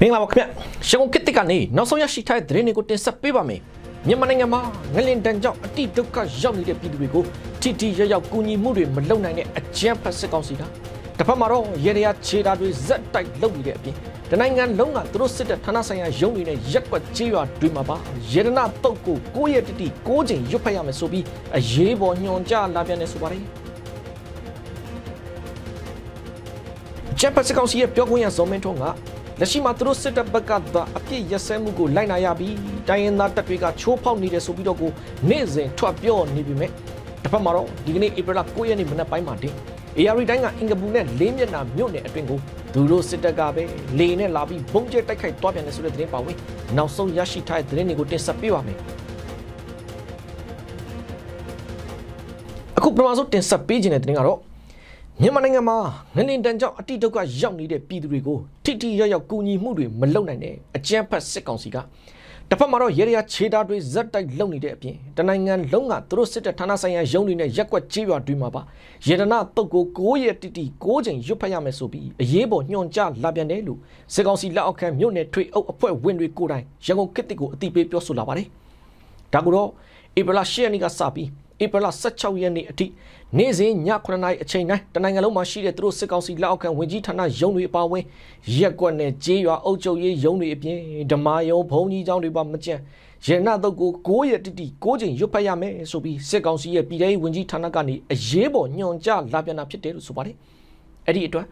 မင်္ဂလာပါခင်ဗျရှုံကစ်တစ်ကနေနောက်ဆုံးရရှိထားတဲ့သတင်းတွေကိုတင်ဆက်ပေးပါမယ်မြန်မာနိုင်ငံမှာငလင်တန်ကြောင့်အတိဒုက္ခရောက်နေတဲ့ပြည်သူတွေကိုထိထိရောက်ရောက်ကူညီမှုတွေမလုပ်နိုင်တဲ့အကြမ်းဖက်စစ်ကောင်စီကတစ်ဖက်မှာတော့ရေရရခြေတာတွေဇက်တိုက်လုပ်နေတဲ့အပြင်တနိုင်ငံလုံးကသူတို့စစ်တဲ့ဌာနဆိုင်ရာရုံးတွေနဲ့ရက်ကွက်ကြေးရွာတွေမှာပါရေဒနာတုတ်ကိုကိုယ့်ရဲ့တတိကိုးချိန်ရွတ်ဖက်ရမယ်ဆိုပြီးအရေးပေါ်ညွှန်ကြားလာပြန်နေဆိုပါတယ်ဂျပန်စစ်ကောင်စီရဲ့ပြောခွင့်ရဇော်မင်းထွန်းက လက်ရှိမှာသူတို့စစ်တပ်ဘက်ကသာအပြစ်ရက်စဲမှုကိုလိုက်နာရပြီးတိုင်းရင်းသားတပ်တွေကချိုးဖောက်နေတယ်ဆိုပြီးတော့ကိုနေ့စဉ်ထွက်ပြောနေပြီမဲ့တစ်ဖက်မှာတော့ဒီကနေ့ဧပြီလ9ရက်နေ့မနက်ပိုင်းမှာတင် AR တိုင်းကအင်္ဂပူနဲ့လေးမျက်နှာမြို့နယ်အတွင်းကိုသူတို့စစ်တပ်ကပဲလေနဲ့လာပြီးဘုံကျဲတိုက်ခိုက်သွားပြန်တယ်ဆိုတဲ့သတင်းပါဝင်နောက်ဆုံးရရှိထားတဲ့သတင်းတွေကိုတင်ဆက်ပေးပါမယ်အခုပထမဆုံးတင်ဆက်ပေးခြင်းတဲ့သတင်းကတော့ မြန်မာနိုင်ငံမှာငလင်တန်ကြောင့်အတိဒုက္ခရောက်နေတဲ့ပြည်သူတွေကိုထိထိရောက်ရောက်ကူညီမှုတွေမလုပ်နိုင်တဲ့အကြမ်းဖက်စစ်ကောင်စီကတစ်ဖက်မှာတော့ရေရရခြေတာတွေဇက်တိုက်လုပ်နေတဲ့အပြင်တနိုင်ငံလုံးကသူတို့စစ်တပ်ဌာနဆိုင်ရာရုံးတွေနဲ့ရက်ကွက်ကြေးရွာတွေမှာပါရေဒနာတုတ်ကို9ရက်တိတိ9ချိန်ရွတ်ဖတ်ရမယ်ဆိုပြီးအရေးပေါ်ညွှန်ကြားလာပြန်တယ်လို့စစ်ကောင်စီလက်အောက်ခံမြို့နယ်ထွေအုပ်အဖွဲ့ဝင်တွေကိုယ်တိုင်ရန်ကုန်ခေတ်တစ်ကိုအတိပေးပြောဆိုလာပါတယ်ဒါကတော့ဧပြီလ10ရက်နေ့ကစပြီး ဧပြီလ16ရက်နေ့အထိနေ့စဉ်ည9နာရီအချိန်တိုင်းတနိုင်ငံလုံးမှာရှိတဲ့သူတို့စစ်ကောင်စီလက်အောက်ခံဝင်ကြီးဌာနရုံးတွေအပါအဝင်ရက်ကွက်နဲ့ကြေးရွာအုပ်ချုပ်ရေးရုံးတွေအပြင်ဓမ္မယုံဘုံကြီးကျောင်းတွေပါမကြံရဏတုတ်ကို9ရက်တိတိ9ချိန်ရွတ်ဖတ်ရမယ်ဆိုပြီးစစ်ကောင်စီရဲ့ပြည်ထောင်ဝင်ကြီးဌာနကနေအရေးပေါ်ညွှန်ကြားလာပြန်တာဖြစ်တယ်လို့ဆိုပါတယ်အဲ့ဒီအတွက်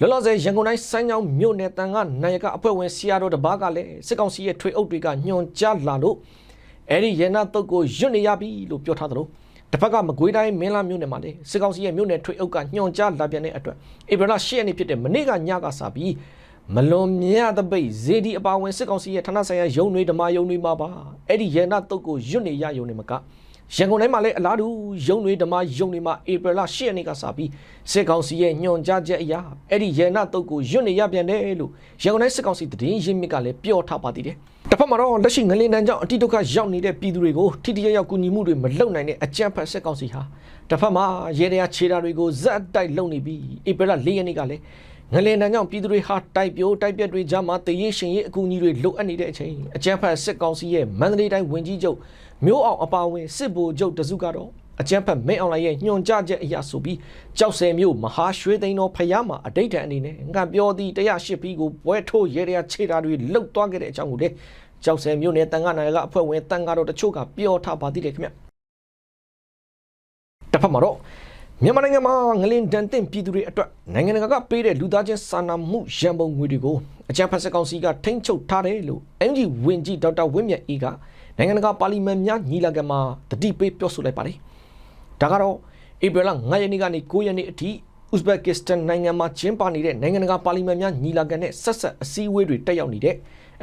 လောလောဆယ်ရန်ကုန်တိုင်းစမ်းချောင်းမြို့နယ်တန်ကနိုင်ရကအဖွဲ့ဝင်ဆီယာတော်တပားကလည်းစစ်ကောင်စီရဲ့ထွေအုပ်တွေကညွှန်ကြားလာလို့အဲ့ဒီရန်နာတုတ်ကိုရွတ်နေရပြီလို့ပြောထားသလို တစ်ဖက်ကမကွေးတိုင်းမင်းလာမြို့နယ်မှာလေစစ်ကောင်စီရဲ့မြို့နယ်ထွေအုပ်ကညွှန်ကြားလာပြန်တဲ့အတွက်ဧပြီလ10ရက်နေ့ဖြစ်တဲ့မနေ့ကညကစပြီးမလွန်မြတ်တဲ့ပိတ်ဇေဒီအပါဝင်စစ်ကောင်စီရဲ့ဌာနဆိုင်ရာရုံးတွေဓမ္မရုံးတွေမှာပါအဲ့ဒီရန်နာတုတ်ကိုရွတ်နေရရုံနဲ့မက ရန်ကုန်တိုင်းမှာလည်းအလားတူရုံးတွေဓမ္မရုံးတွေမှာဧပြီလ10ရက်နေ့ကစပြီးစစ်ကောင်စီရဲ့ညွှန်ကြားချက်အရာအဲ့ဒီရန်နာတုတ်ကိုရွတ်နေရပြန်တယ်လို့ရန်ကုန်တိုင်းစစ်ကောင်စီတည်င်းရင်းမြစ်ကလည်းပြောထားပါသေးတယ်တစ်ဖက်မှာတော့လက်ရှိငလင်တန်းကြောင့်အတိဒုက္ခရောက်နေတဲ့ပြည်သူတွေကိုထိတိယရောက်ကူညီမှုတွေမလုပ်နိုင်တဲ့အကြမ်းဖက်စစ်ကောင်စီဟာတစ်ဖက်မှာရေတရာခြေတာတွေကိုဇက်တိုက်လုပ်နေပြီးဧပြီလ၄ရက်နေ့ကလည်း ငလင်တန်းကြောင့်ပြည်သူတွေဟာတိုက်ပြိုးတိုက်ပြက်တွေကြားမှာတရေရှင်ရေးအကူအညီတွေလိုအပ်နေတဲ့အချိန်အကြမ်းဖက်စစ်ကောင်စီရဲ့မန္တလေးတိုင်းဝင်ကြီးချုပ်မျိုးအောင်အပါအဝင်စစ်ဗိုလ်ချုပ်တစုကတော့အကြမ်းဖက်မင်းအောင်လှိုင်ရဲ့ညွှန်ကြားချက်အရာဆိုပြီးကြောက်စဲမျိုးမဟာရွှေသိန်းတော်ဖျားမှာအတိတ်တန်အနေနဲ့ငါပြောသည်108ပြီးကိုပွဲထိုးရဲရခြေတာတွေလှုပ်သွားခဲ့တဲ့အကြောင်းကိုလည်းကြောက်စဲမျိုးနဲ့တန်ခါနိုင်ကအဖွဲ့ဝင်တန်ခါတော်တချို့ကပြောထားပါသေးတယ်ခင်ဗျတစ်ဖက်မှာတော့ မြန်မာနိုင်ငံမှာငလင်တန်တင်ပြည်သူတွေအတွက်နိုင်ငံတကာကပေးတဲ့လူသားချင်းစာနာမှုရန်ပုံငွေတွေကိုအကြံဖတ်စကောင်စီကထိမ့်ချုပ်ထားတယ်လို့ MG ဝင်ကြီးဒေါက်တာဝင်းမြတ်အေးကနိုင်ငံတကာပါလီမန်များညီလာခံမှာတတိပေးပြောဆိုလိုက်ပါတယ်ဒါကတော့ဧပြီလ9ရက်နေ့ကနေ9ရက်နေ့အထိဥဇဘက်ကစ္စတန်နိုင်ငံမှာကျင်းပနေတဲ့နိုင်ငံတကာပါလီမန်များညီလာခံနဲ့ဆက်ဆက်အစည်းအဝေးတွေတက်ရောက်နေတဲ့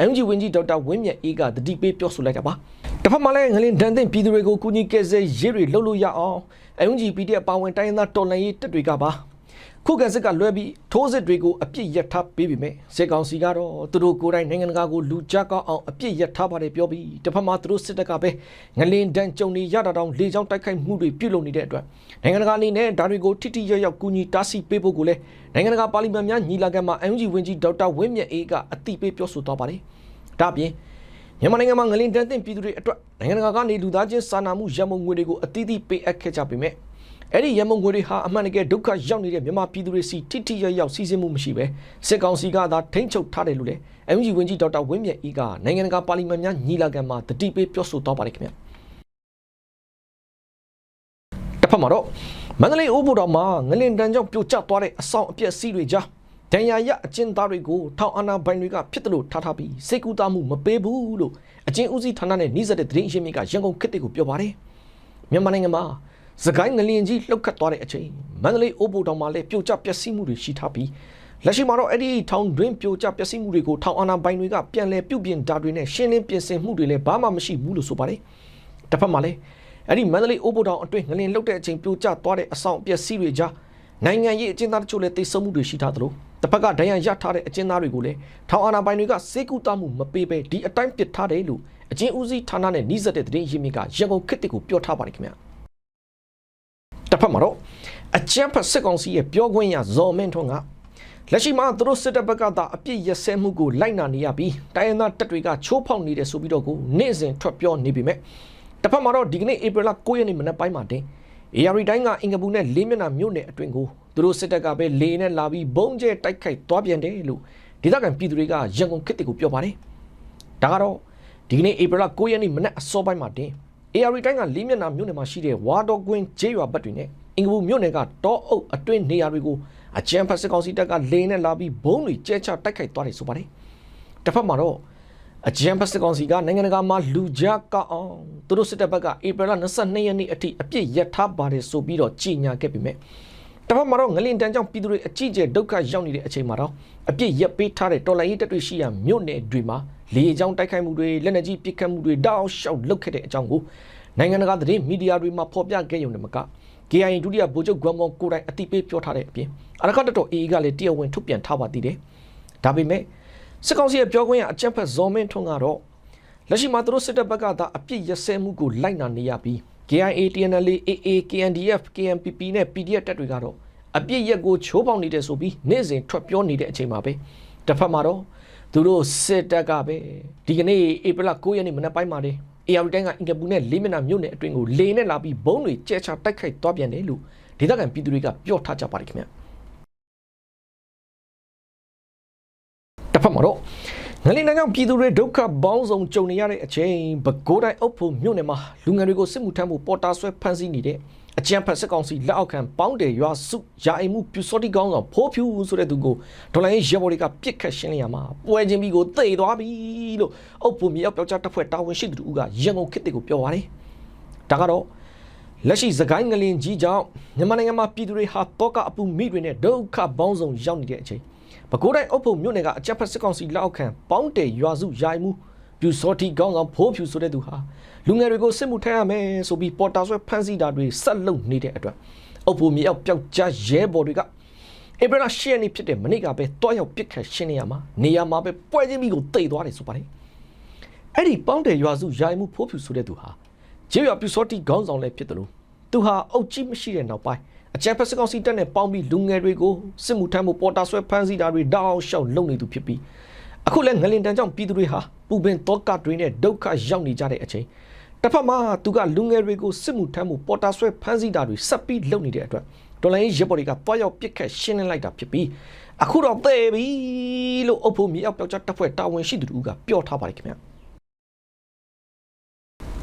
MG ဝင်ကြီးဒေါက်တာဝင်းမြတ်အေးကတတိပေးပြောဆိုလိုက်တာပါတစ်ဖက်မှာလည်းငလင်ဒန်တင်ပြည်သူတွေကိုကူညီကယ်ဆယ်ရေးတွေလှုပ်လို့ရအောင် MG PDF ပါဝင်တိုင်းရင်းသားတော်လှန်ရေးတပ်တွေကပါ ခုခံစစ်ကလွဲပြီးထိုးစစ်တွေကိုအပြစ်ရက်ထားပေးပြီမဲ့စစ်ကောင်စီကတော့သူတို့ကိုယ်တိုင်နိုင်ငံတကာကိုလူကြကောက်အောင်အပြစ်ရက်ထားပါတယ်ပြောပြီးတစ်ဖက်မှာသူတို့စစ်တပ်ကပဲငလင်ဒန်ကြုံနေရတာတောင်လေကြောင်းတိုက်ခိုက်မှုတွေပြုလုပ်နေတဲ့အတွက်နိုင်ငံတကာအနေနဲ့ဒါတွေကိုထိထိရောက်ရောက်ကူညီတားဆီးပေးဖို့ကိုလည်းနိုင်ငံတကာပါလီမန်များညီလာခံမှာ MG ဝင်ကြီးဒေါက်တာဝင်းမြတ်အေးကအသိပေးပြောဆိုသွားပါတယ်ဒါ့အပြင်မြန်မာနိုင်ငံမှာငလင်တန်တင်ပြည်သူတွေအတွက်နိုင်ငံတကာကနေလူသားချင်းစာနာမှုရန်ပုံငွေတွေကိုအသီးသီးပေးအပ်ခဲ့ကြပေမဲ့ အဲ့ဒီရန်မုံငွေတွေဟာအမှန်တကယ်ဒုက္ခရောက်နေတဲ့မြန်မာပြည်သူတွေစီတိတိယောက်ယောက်စီးဆင်းမှုမရှိပဲစစ်ကောင်စီကသာထိမ့်ချုပ်ထားတယ်လို့လည်း MG ဝင်ကြီးဒေါက်တာဝင်းမြတ်အေးကနိုင်ငံတကာပါလီမန်များညီလာခံမှာတတိပေးပြောဆိုသွားပါတယ်ခင်ဗျတစ်ဖက်မှာတော့မန္တလေးအိုးဘူတော်မှာငလင်တန်းကြောင့်ပြိုကျသွားတဲ့အဆောင်အပျက်စီးတွေကြားဒဏ်ရာရအကျဉ်းသားတွေကိုထောင်အာဏာပိုင်တွေကဖြစ်တယ်လို့ထားထားပြီးစိတ်ကူးသားမှုမပေးဘူးလို့အကျဉ်းဦးစီးဌာနနဲ့နှိစက်တဲ့သတင်းရင်းမြစ်ကရန်ကုန်ခေတ်တွေကိုပြောပါတယ်မြန်မာနိုင်ငံမှာ စကိုင်းငလျင်ကြီးလှုပ်ခတ်သွားတဲ့အချိန်မန္တလေးအိုးဘိုတောင်မှာလည်းပြိုကျပျက်စီးမှုတွေရှိထားပြီးလက်ရှိမှာတော့အဲ့ဒီထောင်တွင်းပြိုကျပျက်စီးမှုတွေကိုထောင်အာဏာပိုင်တွေကပြန်လည်ပြုပြင်တာတွေနဲ့ရှင်းလင်းပြင်ဆင်မှုတွေလည်းဘာမှမရှိဘူးလို့ဆိုပါတယ်။တစ်ဖက်မှာလည်းအဲ့ဒီမန္တလေးအိုးဘိုတောင်အတွင်းငလျင်လှုပ်တဲ့အချိန်ပြိုကျသွားတဲ့အဆောင်ပျက်စီးတွေကြားနိုင်ငံရေးအကျဉ်းသားတချို့လည်းတိတ်ဆုံမှုတွေရှိထားသလိုတစ်ဖက်ကဒဏ်ရာရထားတဲ့အကျဉ်းသားတွေကိုလည်းထောင်အာဏာပိုင်တွေကစေကူတမှုမပေးဘဲဒီအတိုင်းပစ်ထားတယ်လို့အကျဉ်းဦးစီးဌာနနဲ့နှိစက်တဲ့သတင်းရင်းမြစ်ကရန်ကုန်ခေတ်တွေကိုပြောထားပါတယ်ခင်ဗျာ။ တစ်ဖက်မှာတော့အကြမ်းဖက်စစ်ကောင်စီရဲ့ပြောခွင့်ရဇော်မင်းထွန်းကလက်ရှိမှာသူတို့စစ်တပ်ဘက်ကသာအပြစ်ရက်စဲမှုကိုလိုက်နာနေရပြီးတိုင်းရင်းသားတပ်တွေကချိုးဖောက်နေတယ်ဆိုပြီးတော့ကိုနေ့စဉ်ထွက်ပြောနေပြီမဲ့တစ်ဖက်မှာတော့ဒီကနေ့ဧပြီလ9ရက်နေ့မနက်ပိုင်းမှာတင် AR တိုင်းကအင်္ဂပူနဲ့လေးမျက်နှာမြို့နယ်အတွင်းကိုသူတို့စစ်တပ်ကပဲလေနဲ့လာပြီးဘုံကျဲတိုက်ခိုက်သွားပြန်တယ်လို့ဒေသခံပြည်သူတွေကရန်ကုန်ခေတ်တွေကိုပြောပါတယ်ဒါကတော့ဒီကနေ့ဧပြီလ9ရက်နေ့မနက်အစောပိုင်းမှာတင် AR တိုင်းကလေးမျက်နှာမြို့နယ်မှာရှိတဲ့ဝါတော်ကွင်းကျေးရွာဘက်တွေနဲ့အင်္ဂပူမြို့နယ်ကတောအုပ်အတွင်းနေရာတွေကိုအကြမ်းဖက်စစ်ကောင်စီတပ်ကလေနဲ့လာပြီးဘုံတွေကျဲချတိုက်ခိုက်သွားတယ်ဆိုပါတယ်တစ်ဖက်မှာတော့အကြံဖက်စစ်ကောင်စီကနိုင်ငံတကာမှာလူကြားကအောင်သူတို့စစ်တပ်ဘက်ကဧပြီလ22ရက်နေ့အထိအပြစ်ရထားပါတယ်ဆိုပြီးတော့ကြေညာခဲ့ပြီမဲ့ တစ်ဖက်မှာတော့ငလင်တန်းကြောင့်ပြည်သူတွေအကြီးကျယ်ဒုက္ခရောက်နေတဲ့အချိန်မှာတော့အပြစ်ရက်ပေးထားတဲ့တော်လိုင်းရေးတပ်တွေရှိရာမြို့နယ်တွေမှာလေကြောင်းတိုက်ခိုက်မှုတွေလက်နက်ကြီးပစ်ခတ်မှုတွေတောက်လျှောက်လုပ်ခဲ့တဲ့အကြောင်းကိုနိုင်ငံတကာသတင်းမီဒီယာတွေမှာဖော်ပြခဲ့ရုံနဲ့မက KIA ဒုတိယဗိုလ်ချုပ်ဂွမ်မော်ကိုတိုင်အတိပေးပြောထားတဲ့အပြင်အရကတတော် AA ကလည်းတရားဝင်ထုတ်ပြန်ထားပါသေးတယ်ဒါပေမဲ့စစ်ကောင်စီရဲ့ပြောခွင့်ရအကြံဖက်ဇော်မင်းထွန်းကတော့လက်ရှိမှာသူတို့စစ်တပ်ဘက်ကသာအပြစ်ရစဲမှုကိုလိုက်နာနေရပြီး KIA TNLA AA KNDF KNPP နဲ့ PDF တပ်တွေကတော့အပြစ်ရက်ကိုချိုးပေါက်နေတယ်ဆိုပြီးနေ့စဉ်ထွက်ပြောနေတဲ့အချိန်မှာပဲတစ်ဖက်မှာတော့သူတို့စစ်တပ်ကပဲဒီကနေ့ဧပြီလ9ရက်နေ့မနက်ပိုင်းမှာတည်း AR တိုင်းကအင်ကပူနဲ့လေးမျက်နှာမြို့နယ်အတွင်းကိုလေနဲ့လာပြီးဘုံတွေကျဲချတိုက်ခိုက်သွားပြန်တယ်လို့ဒေသခံပြည်သူတွေကပြောထားကြပါတယ်ခင်ဗျတစ်ဖက်မှာတော့ ငလင်တန်းကြောင့်ပြည်သူတွေဒုက္ခပေါင်းစုံကြုံနေရတဲ့အချိန်ဘကိုးတိုင်းအုပ်ဖို့မြို့နယ်မှာလူငယ်တွေကိုစစ်မှုထမ်းဖို့ပေါ်တာဆွဲဖမ်းဆီးနေတဲ့အကြံဖက်စစ်ကောင်စီလက်အောက်ခံပေါင်းတယ်ရွာစုရာအိမ်မှုပြူစောတိကောင်းဆောင်ဖိုးဖြူဆိုတဲ့သူကိုဒေါ်လာရေးရဲဘော်တွေကပြစ်ခတ်ရှင်းလင်းရမှာပွဲချင်းပြီးကိုတိတ်သွားပြီလို့အုပ်ဖို့မြေအောက်ပြောက်ကြားတပ်ဖွဲ့တာဝန်ရှိသူတို့ကရန်ကုန်ခေတ်တွေကိုပြောပါတယ်ဒါကတော့လက်ရှိသခိုင်းငလင်ကြီးကြောင့်မြန်မာနိုင်ငံမှာပြည်သူတွေဟာတောကအပူမိတွေနဲ့ဒုက္ခပေါင်းစုံရောက်နေတဲ့အချိန် ပဲခူးတိုင်းအုပ်ဖို့မြို့နယ်ကအကြက်ဖက်စစ်ကောင်စီလက်အောက်ခံပေါင်းတယ်ရွာစုယာယီမှုပြူစောတိကောင်းဆောင်ဖိုးဖြူဆိုတဲ့သူဟာလူငယ်တွေကိုစစ်မှုထမ်းရမယ်ဆိုပြီးပေါ်တာဆွဲဖမ်းဆီးတာတွေဆက်လုပ်နေတဲ့အတွက်အုပ်ဖို့မြေအောက်ပျောက်ကြားရဲဘော်တွေကဧပြီလ10ရက်နေ့ဖြစ်တဲ့မနေ့ကပဲတွားရောက်ပြစ်ခတ်ရှင်းနေရမှာနေရာမှာပဲပွဲချင်းပြီးကိုတိတ်သွားတယ်ဆိုပါတယ်အဲ့ဒီပေါင်းတယ်ရွာစုယာယီမှုဖိုးဖြူဆိုတဲ့သူဟာကျေးရွာပြူစောတိခေါင်းဆောင်လည်းဖြစ်တယ်လို့သူဟာအုပ်ကြီးမရှိတဲ့နောက်ပိုင်း အကြံဖက်စကောင်စီတက်နဲ့ပေါင်းပြီးလူငယ်တွေကိုစစ်မှုထမ်းမှုပေါ်တာဆွဲဖမ်းဆီးတာတွေတောက်လျှောက်လုပ်နေသူဖြစ်ပြီးအခုလည်းငလင်တန်းကြောင့်ပြည်သူတွေဟာပူပင်တောကတွေနဲ့ဒုက္ခရောက်နေကြတဲ့အချိန်တစ်ဖက်မှာသူကလူငယ်တွေကိုစစ်မှုထမ်းမှုပေါ်တာဆွဲဖမ်းဆီးတာတွေဆက်ပြီးလုပ်နေတဲ့အတွက်ဒေါ်လာရေးရပေါ်တွေကတွားရောက်ပြစ်ခတ်ရှင်းလင်းလိုက်တာဖြစ်ပြီးအခုတော့သေပြီလို့အုပ်ဖို့မြေအောက်ပြောက်ကြားတပ်ဖွဲ့တာဝန်ရှိသူတို့ကပြောထားပါတယ်ခင်ဗျာ